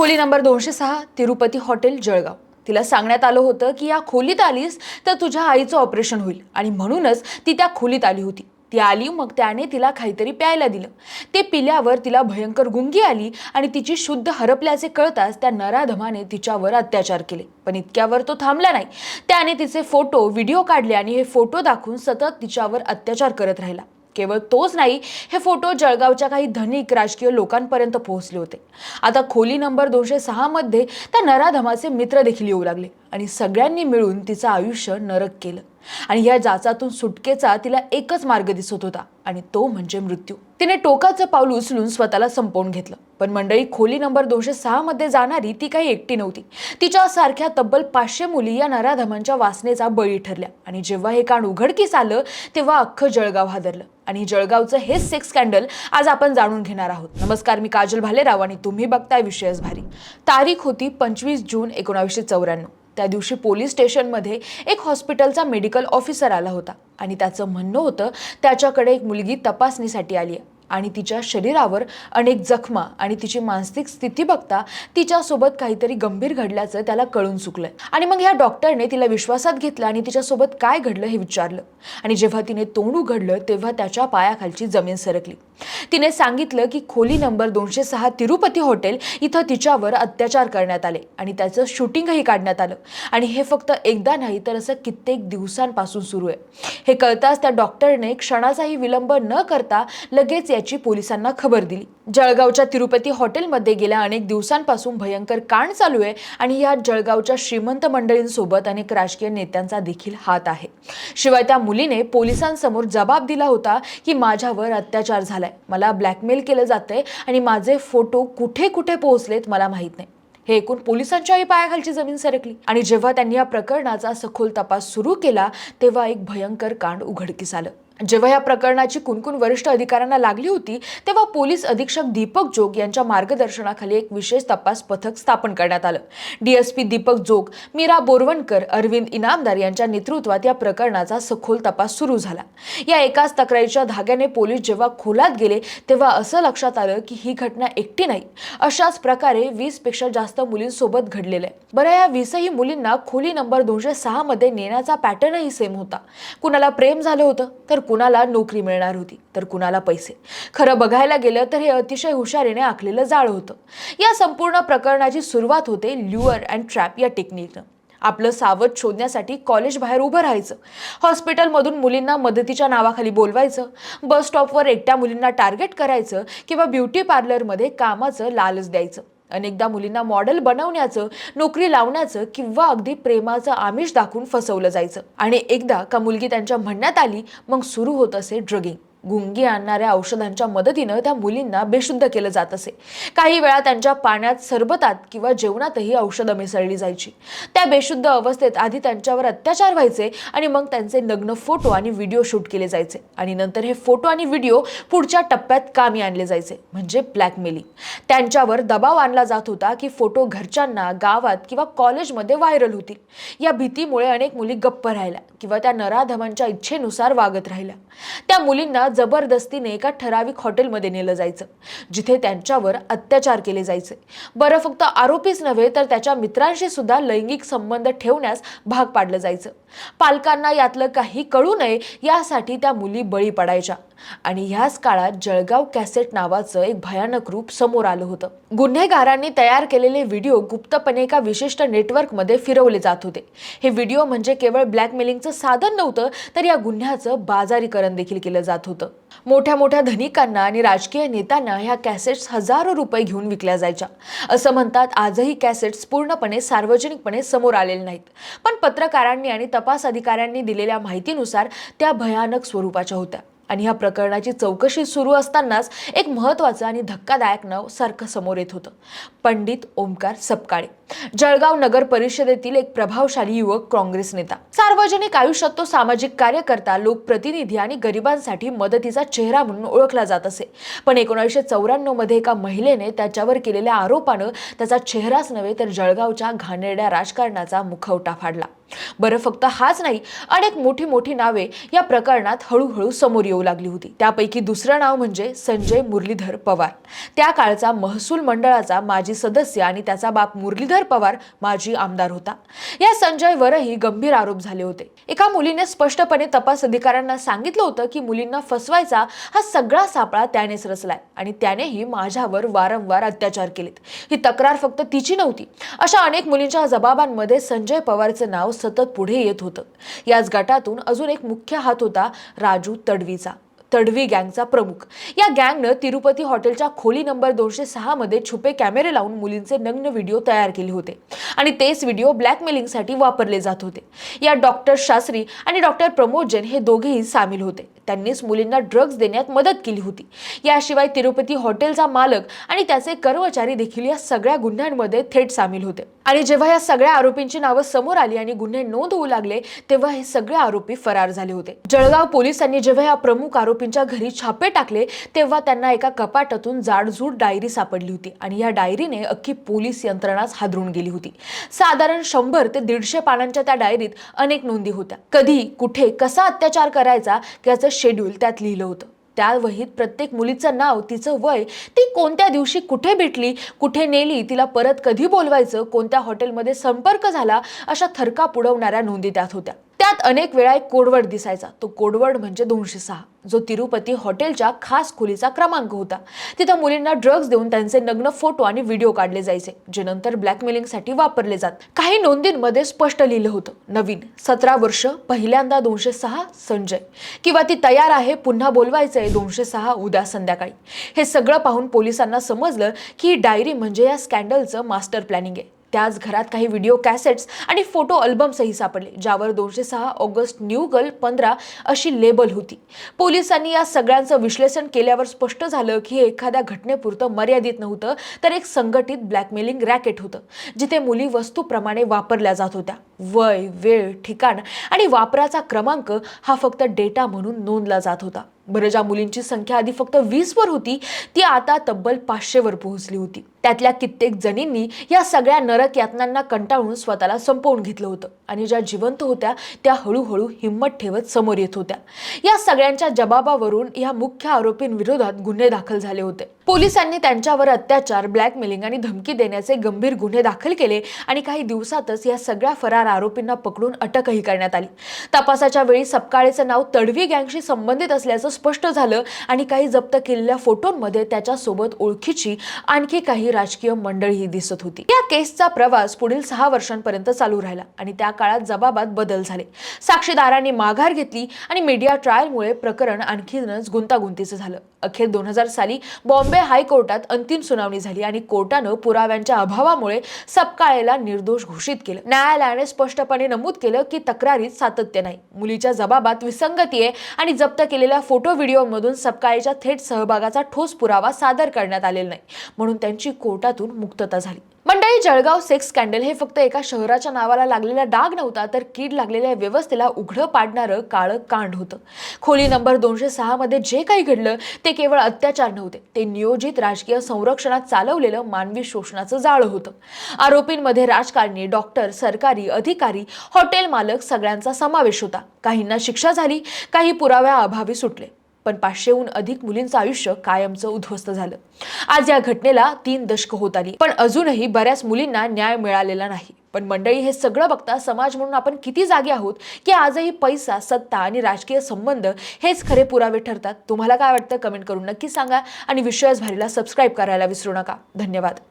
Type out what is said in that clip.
खोली नंबर दोनशे सहा तिरुपती हॉटेल जळगाव. तिला सांगण्यात आलं होतं की या खोलीत आलीस तर तुझ्या आईचं ऑपरेशन होईल. आणि म्हणूनच ती त्या खोलीत आली होती. ती आली मग त्याने तिला काहीतरी प्यायला दिलं. ते पिल्यावर तिला भयंकर गुंगी आली आणि तिची शुद्ध हरपल्याचे कळताच त्या नराधमाने तिच्यावर अत्याचार केले. पण इतक्यावर तो थांबला नाही. त्याने तिचे फोटो व्हिडिओ काढले आणि हे फोटो दाखवून सतत तिच्यावर अत्याचार करत राहिला. केवळ तोच नाही हे फोटो जळगावच्या काही धनिक राजकीय लोकांपर्यंत पोहोचले होते. आता खोली नंबर दोनशे सहामध्ये त्या नराधमाचे मित्र देखील येऊ लागले आणि सगळ्यांनी मिळून तिचं आयुष्य नरक केलं. आणि या जाचातून सुटकेचा तिला एकच मार्ग दिसत होता आणि तो म्हणजे मृत्यू. तिने टोकाचं पाऊल उचलून स्वतःला संपवून घेतलं. पण मंडळी खोली नंबर दोनशे सहा मध्ये जाणारी ती काही एकटी नव्हती. तिच्यासारख्या तब्बल पाचशे मुली या नराधमांच्या वासनेचा बळी ठरल्या आणि जेव्हा हे कान उघडकीस आलं तेव्हा अख्खं जळगाव हादरलं. आणि जळगावचं हेच सेक्स स्कॅन्डल आज आपण जाणून घेणार आहोत. नमस्कार मी काजल भालेराव आणि तुम्ही बघताय विषयच भारी. तारीख होती पंचवीस जून एकोणावीसशे चौऱ्याण्णव. त्या दिवशी पोलीस स्टेशनमध्ये एक हॉस्पिटलचा मेडिकल ऑफिसर आला होता. आणि त्याचं म्हणणं होतं त्याच्याकडे एक मुलगी तपासणीसाठी आली आहे. आणि तिच्या शरीरावर अनेक जखमा आणि तिची मानसिक स्थिती बघता तिच्यासोबत काहीतरी गंभीर घडल्याचं त्याला कळून चुकलंय. आणि मग या डॉक्टरने तिला विश्वासात घेतलं आणि तिच्यासोबत काय घडलं हे विचारलं. आणि जेव्हा तिने तोंड उघडलं तेव्हा त्याच्या पायाखालची जमीन सरकली. तिने सांगितलं की खोली नंबर दोनशे सहा तिरुपती हॉटेल इथं तिच्यावर अत्याचार करण्यात आले आणि त्याचं शूटिंगही काढण्यात आलं. आणि हे फक्त एकदा नाही तर असं कित्येक दिवसांपासून सुरू आहे. हे कळताच त्या डॉक्टरने क्षणाचाही विलंब न करता लगेच याची पोलिसांना खबर दिली. जळगावच्या तिरुपती हॉटेलमध्ये गेल्या अनेक दिवसांपासून भयंकर कांड चालू आहे आणि या जळगावच्या श्रीमंत मंडळींसोबत अनेक राजकीय नेत्यांचा देखील हात आहे. शिवाय त्या मुलीने पोलिसांसमोर जबाब दिला होता की माझ्यावर अत्याचार झालाय. मला ब्लॅकमेल केलं जातंय आणि माझे फोटो कुठे कुठे पोहोचलेत मला माहीत नाही. हे ऐकून पोलिसांच्याही पायाखालची जमीन सरकली आणि जेव्हा त्यांनी या प्रकरणाचा सखोल तपास सुरू केला तेव्हा एक भयंकर कांड उघडकीस आलं. जेव्हा या प्रकरणाची कुणकुण वरिष्ठ अधिकाऱ्यांना लागली होती तेव्हा पोलीस अधीक्षक दीपक जोग यांच्या मार्गदर्शनाखाली एक विशेष तपास पथक स्थापन करण्यात आलं. डीएसपी दीपक जोग मीरा बोरवणकर अरविंद इनामदार यांच्या नेतृत्वात या प्रकरणाचा सखोल तपास सुरू झाला. या एकाच तक्रारीच्या धाग्याने पोलीस जेव्हा खोलात गेले तेव्हा असं लक्षात आलं की ही घटना एकटी नाही. अशाच प्रकारे वीसपेक्षा जास्त मुलींसोबत घडलेलं आहे. बरं या वीसही मुलींना खोली नंबर दोनशे सहा मध्ये नेण्याचा पॅटर्नही सेम होता. कुणाला प्रेम झालं होतं? तर कुणाला नोकरी मिळणार होती तर कुणाला पैसे. खरं बघायला गेलं तर हे अतिशय हुशारीने आखलेलं जाळ होतं. या संपूर्ण प्रकरणाची सुरुवात होते ल्युअर अँड ट्रॅप या टेक्निकनं. आपलं सावध शोधण्यासाठी कॉलेज बाहेर उभं राहायचं. हॉस्पिटलमधून मुलींना मदतीच्या नावाखाली बोलवायचं. बस स्टॉपवर एकट्या मुलींना टार्गेट करायचं किंवा ब्युटी पार्लरमध्ये कामाचं लालच द्यायचं. अनेकदा मुलींना मॉडेल बनवण्याचं नोकरी लावण्याचं किंवा अगदी प्रेमाचं आमिष दाखवून फसवलं जायचं. आणि एकदा का मुलगी त्यांच्या म्हणण्यात आली मग सुरू होत असे ड्रगिंग गुंगी आणणाऱ्या औषधांच्या मदतीनं त्या मुलींना बेशुद्ध केलं जात असे. काही वेळा त्यांच्या पाण्यात सरबतात किंवा जेवणातही औषधं मिसळली जायची. त्या बेशुद्ध अवस्थेत आधी त्यांच्यावर अत्याचार व्हायचे आणि मग त्यांचे नग्न फोटो आणि व्हिडिओ शूट केले जायचे. आणि नंतर हे फोटो आणि व्हिडिओ पुढच्या टप्प्यात कामी आणले जायचे म्हणजे ब्लॅकमेलिंग. त्यांच्यावर दबाव आणला जात होता की फोटो घरच्यांना गावात किंवा कॉलेजमध्ये व्हायरल होतील. या भीतीमुळे अनेक मुली गप्प राहिल्या किंवा त्या नराधमांच्या इच्छेनुसार वागत राहिल्या. त्या मुलींना जबरदस्तीने एका ठराविक हॉटेलमध्ये नेलं जायचं जिथे त्यांच्यावर अत्याचार केले जायचे. बरं फक्त आरोपीच नव्हे तर त्याच्या मित्रांशी सुद्धा लैंगिक संबंध ठेवण्यास भाग पाडलं जायचं. पालकांना यातलं काही कळू नये यासाठी त्या मुली बळी पडायच्या. आणि ह्याच काळात जळगाव कॅसेट नावाचं एक भयानक रूप समोर आलं होतं. गुन्हेगारांनी तयार केलेले व्हिडिओ गुप्तपणे एका विशिष्ट नेटवर्कमध्ये फिरवले जात होते. हे व्हिडिओ म्हणजे केवळ ब्लॅकमेलिंगचं साधन नव्हतं तर या गुन्ह्याचं बाजारीकरण देखील केलं जात होतं. मोठ्या मोठ्या धनिकांना आणि राजकीय नेत्यांना ह्या कॅसेट्स हजारो रुपये घेऊन विकल्या जायच्या. असं म्हणतात आजही कॅसेट्स पूर्णपणे सार्वजनिकपणे समोर आलेले नाहीत. पण पत्रकारांनी आणि तपास अधिकाऱ्यांनी दिलेल्या माहितीनुसार त्या भयानक स्वरूपाच्या होत्या. आणि ह्या प्रकरणाची चौकशी सुरू असतानाच एक महत्त्वाचं आणि धक्कादायक नाव सारखं समोर येत होतं. पंडित ओमकार सपकाळे. जळगाव नगर परिषदेतील एक प्रभावशाली युवक काँग्रेस नेता. सार्वजनिक आयुष्यात तो सामाजिक कार्यकर्ता लोकप्रतिनिधी आणि गरिबांसाठी मदतीचा चेहरा म्हणून ओळखला जात असे. पण एकोणीसशे चौऱ्याण्णवमध्ये एका महिलेने त्याच्यावर केलेल्या आरोपानं त्याचा चेहराच नव्हे तर जळगावच्या घाणेरड्या राजकारणाचा मुखवटा फाडला. बरं फक्त हाच नाही अनेक मोठी मोठी नावे या प्रकरणात हळूहळू समोर येऊ लागली होती. त्यापैकी दुसरं नाव म्हणजे संजय मुरलीधर पवार. त्या काळचा महसूल मंडळाचा माजी सदस्य आणि त्याचा बाप मुरलीधर पवार माजी आमदार होता. या संजयवरही गंभीर आरोप झाले होते. एका मुलीने स्पष्टपणे तपास अधिकाऱ्यांना सांगितलं होतं की मुलींना फसवायचा हा सगळा सापळा त्यानेच रचलाय आणि त्यानेही माझ्यावर वारंवार अत्याचार केलेत. ही तक्रार फक्त तिची नव्हती. अशा अनेक मुलींच्या जबाबांमध्ये संजय पवारचं नाव सतत पुढे येत होतं. याच गटातून अजून एक मुख्य हात होता राजू तडवीचा. तडवी गँगचा प्रमुख. या गँगनं तिरुपती हॉटेलच्या खोली नंबर दोनशे सहामध्ये छुपे कॅमेरे लावून मुलींचे नग्न व्हिडिओ तयार केले होते. आणि तेच व्हिडिओ ब्लॅकमेलिंगसाठी वापरले जात होते. या डॉक्टर शास्त्री आणि डॉक्टर प्रमोद जैन हे दोघेही सामील होते. त्यांनीच मुलींना ड्रग्ज देण्यात मदत केली होती. याशिवाय तिरुपती हॉटेलचा मालक आणि त्याचे कर्मचारी देखील या सगळ्या गुन्ह्यांमध्ये थेट सामील होते. आणि जेव्हा या सगळ्या आरोपींची नावं समोर आली आणि गुन्हे नोंद होऊ लागले तेव्हा हे सगळे आरोपी फरार झाले होते. जळगाव पोलिसांनी जेव्हा या प्रमुख आरोपींच्या घरी छापे टाकले तेव्हा त्यांना एका कपाटातून जाडजूड डायरी सापडली होती आणि या डायरीने अख्खी पोलीस यंत्रणाच हादरून गेली होती. साधारण शंभर ते दीडशे पानांच्या त्या डायरीत अनेक नोंदी होत्या. कधी कुठे कसा अत्याचार करायचा याचं शेड्यूल त्यात लिहिलं होतं. त्या वहीत प्रत्येक मुलीचं नाव तिचं वय ती कोणत्या दिवशी कुठे भेटली कुठे नेली तिला परत कधी बोलवायचं कोणत्या हॉटेलमध्ये संपर्क झाला अशा थरका पुडवणाऱ्या नोंदी त्यात होत्या. त्यात अनेक वेळा एक कोडवर्ड दिसायचा. तो कोडवर्ड म्हणजे दोनशे सहा. जो तिरुपती हॉटेलच्या खास खोलीचा क्रमांक होता. तिथं मुलींना ड्रग्ज देऊन त्यांचे नग्न फोटो आणि व्हिडिओ काढले जायचे जे नंतर ब्लॅकमेलिंगसाठी वापरले जात. काही नोंदींमध्ये स्पष्ट लिहिलं होतं. नवीन सतरा वर्ष पहिल्यांदा दोनशे सहा संजय. किंवा ती तयार आहे पुन्हा बोलवायचंय दोनशे सहा उद्या संध्याकाळी. हे सगळं पाहून पोलिसांना समजलं की ही डायरी म्हणजे या स्कॅन्डलचं मास्टर प्लॅनिंग आहे. त्याच घरात काही व्हिडिओ कॅसेट्स आणि फोटो अल्बम्सही सापडले ज्यावर दोनशे सहा ऑगस्ट न्यू गर्ल पंधरा अशी लेबल होती. पोलिसांनी या सगळ्यांचं विश्लेषण केल्यावर स्पष्ट झालं की हे एखाद्या घटनेपुरतं मर्यादित नव्हतं तर एक संघटित ब्लॅकमेलिंग रॅकेट होतं जिथे मुली वस्तूप्रमाणे वापरल्या जात होत्या. वय वेळ ठिकाण आणि वापराचा क्रमांक हा फक्त डेटा म्हणून नोंदला जात होता. बरं ज्या मुलींची संख्या आधी फक्त वीसवर होती ती आता तब्बल पाचशेवर पोहोचली होती. त्यातल्या कित्येक जणींनी या सगळ्या नरक यातनांना कंटाळून स्वतःला संपवून घेतलं होतं आणि ज्या जिवंत होत्या त्या हळूहळू हिंमत ठेवत समोर येत होत्या. या सगळ्यांच्या जबाबावरून या मुख्य आरोपींविरोधात गुन्हे दाखल झाले होते. पोलिसांनी त्यांच्यावर अत्याचार ब्लॅकमेलिंग आणि धमकी देण्याचे गंभीर गुन्हे दाखल केले आणि काही दिवसातच या सगळ्या फरार आरोपींना पकडून अटकही करण्यात आली. तपासाच्या वेळी सपकाळेचं नाव तडवी गँगशी संबंधित असल्याचं स्पष्ट झालं आणि काही जप्त केलेल्या फोटोंमध्ये त्याच्यासोबत ओळखीची आणखी काही राजकीय मंडळीही दिसत होती. या केसचा प्रवास पुढील सहा वर्षांपर्यंत चालू राहिला आणि त्या काळात जबाबात बदल झाले. साक्षीदारांनी माघार घेतली आणि मीडिया ट्रायलमुळे प्रकरण आणखीनच गुंतागुंतीचं झालं. अखेर दोन हजार साली बॉम्बे हायकोर्टात अंतिम सुनावणी झाली आणि कोर्टानं पुराव्यांच्या अभावामुळे सपकाळेला निर्दोष घोषित केलं. न्यायालयाने स्पष्टपणे नमूद केलं की तक्रारीत सातत्य नाही. मुलीच्या जबाबात विसंगती आहे आणि जप्त केलेल्या फोटो व्हिडिओमधून सपकाळेच्या थेट सहभागाचा ठोस पुरावा सादर करण्यात आलेला नाही. म्हणून त्यांची कोर्टातून मुक्तता झाली. मंडळी जळगाव सेक्स स्कॅन्डल हे फक्त एका शहराच्या नावाला लागलेला डाग नव्हता तर कीड लागलेल्या व्यवस्थेला उघडं पाडणारं काळं कांड होतं. खोली नंबर दोनशे सहामध्ये जे काही घडलं ते केवळ अत्याचार नव्हते. ते नियोजित राजकीय संरक्षणात चालवलेलं मानवी शोषणाचं जाळं होतं. आरोपींमध्ये राजकारणी डॉक्टर सरकारी अधिकारी हॉटेल मालक सगळ्यांचा समावेश होता. काहींना शिक्षा झाली काही पुराव्या अभावी सुटले. पण पाचशेहून अधिक मुलींचं आयुष्य कायमचं उद्ध्वस्त झालं. आज या घटनेला तीन दशकं होत आली. पण अजूनही बऱ्याच मुलींना न्याय मिळालेला नाही. पण मंडळी हे सगळं बघता समाज म्हणून आपण किती जागे आहोत की आजही पैसा सत्ता आणि राजकीय संबंध हेच खरे पुरावे ठरतात? तुम्हाला काय वाटतं? कमेंट करून नक्की सांगा. आणि विश्वास भारीला सबस्क्राईब करायला विसरू नका. धन्यवाद.